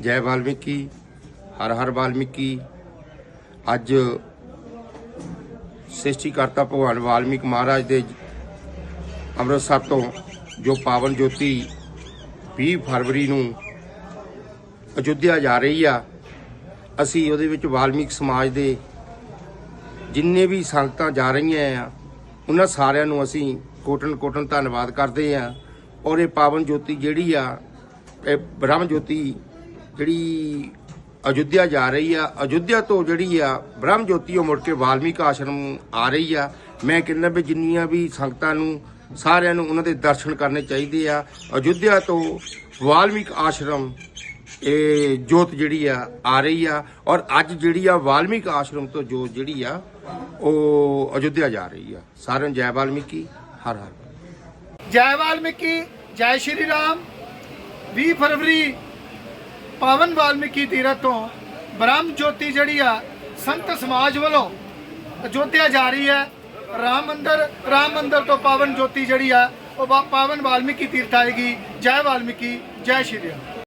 ਜੈ ਵਾਲਮੀਕੀ, ਹਰ ਹਰ ਵਾਲਮੀਕੀ। ਅੱਜ ਸ੍ਰਿਸ਼ਟੀਕਰਤਾ ਭਗਵਾਨ ਵਾਲਮੀਕ ਮਹਾਰਾਜ ਦੇ ਅੰਮ੍ਰਿਤਸਰ ਤੋਂ ਜੋ ਪਾਵਨ ਜੋਤੀ 20 ਫਰਵਰੀ ਨੂੰ ਅਯੁੱਧਿਆ ਜਾ ਰਹੀ ਆ, ਅਸੀਂ ਉਹਦੇ ਵਿੱਚ ਵਾਲਮੀਕ ਸਮਾਜ ਦੇ ਜਿੰਨੇ ਵੀ ਸੰਗਤਾਂ ਜਾ ਰਹੀਆਂ ਆ, ਉਹਨਾਂ ਸਾਰਿਆਂ ਨੂੰ ਅਸੀਂ ਕੋਟਨ ਕੋਟਨ ਧੰਨਵਾਦ ਕਰਦੇ ਆ। ਔਰ ਇਹ ਪਾਵਨ ਜੋਤੀ ਜਿਹੜੀ ਆ, ਇਹ ਬ੍ਰਹਮ ਜੋਤੀ ਜਿਹੜੀ ਅਯੁੱਧਿਆ ਜਾ ਰਹੀ ਆ, ਅਯੁੱਧਿਆ ਤੋਂ ਜਿਹੜੀ ਆ, ਬ੍ਰਹਮ ਜੋਤੀ ਉਹ ਮੁੜ ਕੇ ਵਾਲਮੀਕ ਆਸ਼ਰਮ ਆ ਰਹੀ ਆ। ਮੈਂ ਕਹਿੰਦਾ ਵੀ ਜਿੰਨੀਆਂ ਵੀ ਸੰਗਤਾਂ ਨੂੰ, ਸਾਰਿਆਂ ਨੂੰ ਉਹਨਾਂ ਦੇ ਦਰਸ਼ਨ ਕਰਨੇ ਚਾਹੀਦੇ ਆ। ਅਯੁੱਧਿਆ ਤੋਂ ਵਾਲਮੀਕ ਆਸ਼ਰਮ, ਇਹ ਜੋਤ ਜਿਹੜੀ ਆ ਆ ਰਹੀ ਆ। ਔਰ ਅੱਜ ਜਿਹੜੀ ਆ ਵਾਲਮੀਕ ਆਸ਼ਰਮ ਤੋਂ ਜੋਤ ਜਿਹੜੀ ਆ, ਉਹ ਅਯੁੱਧਿਆ ਜਾ ਰਹੀ ਆ। ਸਾਰਿਆਂ ਨੂੰ ਜੈ ਵਾਲਮੀਕੀ, ਹਰ ਹਰ। ਜੈ ਵਾਲਮੀਕੀ, ਜੈ ਸ਼੍ਰੀ ਰਾਮ। 20 ਫਰਵਰੀ ਪਾਵਨ ਵਾਲਮੀਕੀ ਤੀਰਥ ਤੋਂ ਬ੍ਰਹਮ ਜੋਤੀ ਜਿਹੜੀ ਆ, ਸੰਤ ਸਮਾਜ ਵੱਲੋਂ ਅਯੋਧਿਆ ਜਾ ਰਹੀ ਹੈ। ਰਾਮ ਮੰਦਰ ਰਾਮ ਮੰਦਰ ਤੋਂ ਪਾਵਨ ਜੋਤੀ ਜਿਹੜੀ ਆ, ਉਹ ਵਾ- ਪਾਵਨ ਵਾਲਮੀਕੀ ਤੀਰਥ ਆਏਗੀ। ਜੈ ਵਾਲਮੀਕੀ, ਜੈ ਸ਼੍ਰੀ ਰਾਮ।